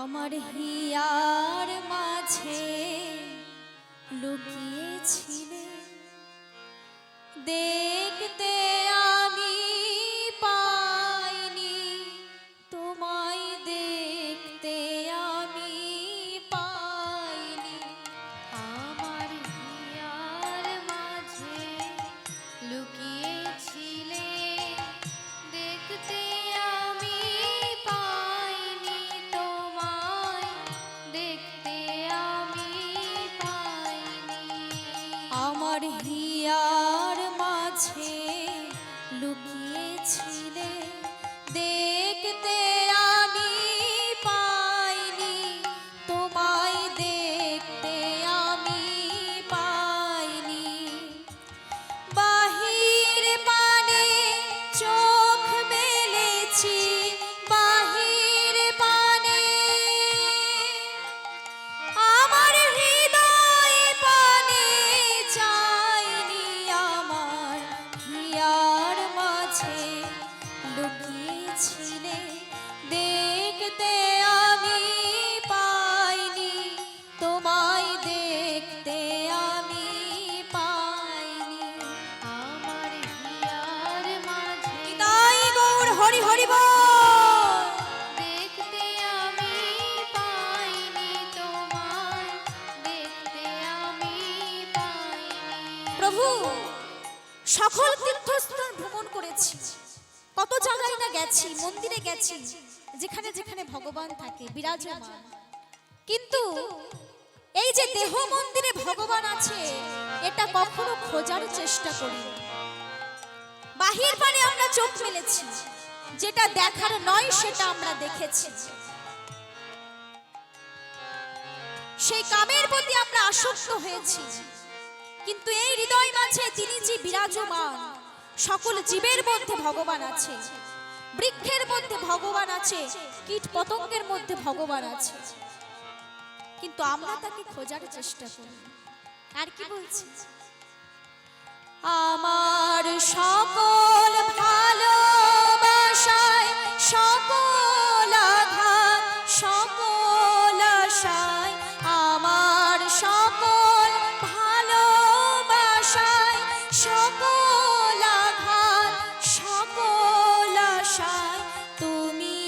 আমার হিয়ার মাঝে লুকিয়েছিলে। দেখতে লুকিয়েছিলে প্রভু সকল তীর্থস্থান ভ্রমণ করেছি। কত জায়গায় না গেছি, মন্দিরে গেছি, যেখানে যেখানে ভগবান থাকে, বিরাজমান। কিন্তু এই যে দেহ মন্দিরে ভগবান আছে, এটা কখনো খোঁজার চেষ্টা করি বাহির পানে আমরা চোখ মেলেছি, যেটা দেখার নয়, সেটা আমরা দেখেছি। সেই কামের প্রতি আমরা আসক্ত হয়েছি। কিন্তু এই হৃদয় মাঝে তিনি যে বিরাজমান, সকল জীবের মধ্যে ভগবান আছে, বৃক্ষের মধ্যে ভগবান আছে কীট পতঙ্গের মধ্যে ভগবান আছে। কিন্তু আমরা তাকে খোঁজার চেষ্টা করি। আর কি বলছি? আমার সকল সকল তুমি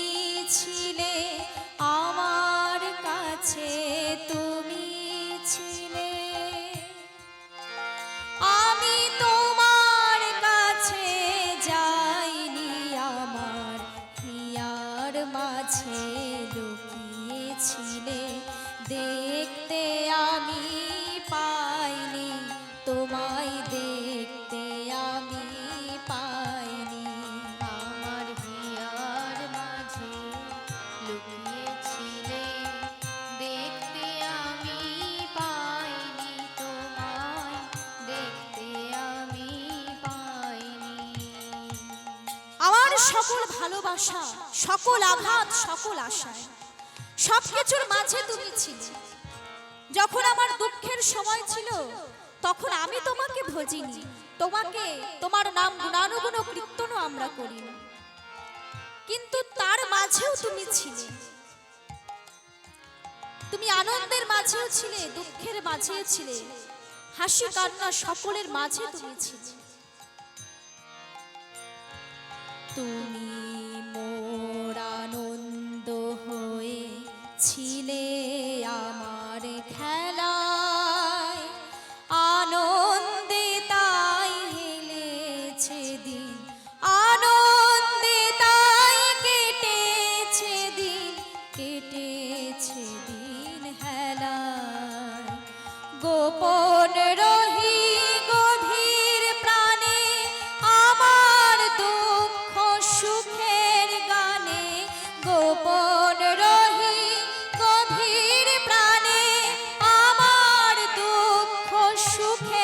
ছিলে আমার কাছে তুমি ছিলে। আমি তোমার কাছে যাইনি আমার দেখতে সকল ভালোবাসা, সকল আঘাত, সকল আশায়। সবকিছুর মাঝে তুমি ছিলে। যখন আমার দুঃখের সময় ছিল, তখন আমি তোমাকে ভজিনি। তোমাকে, তোমার নাম গুণানুগুণ কীর্তনও আমরা করি কিন্তু তার মাঝেও তুমি ছিলে। তুমি আনন্দের মাঝেও ছিলে, দুঃখের মাঝেও ছিলে। হাসি কান্না সকলের মাঝে তুমি ছিলে। তুমি মোর আনন্দ হয়ে ছিলে আমার খেলায়। আনন্দে তাই হেলেছে দিন, আনন্দে তাই কেটেছে দিন কেটেছে দিন হেলায়। গোপন রহি সুখে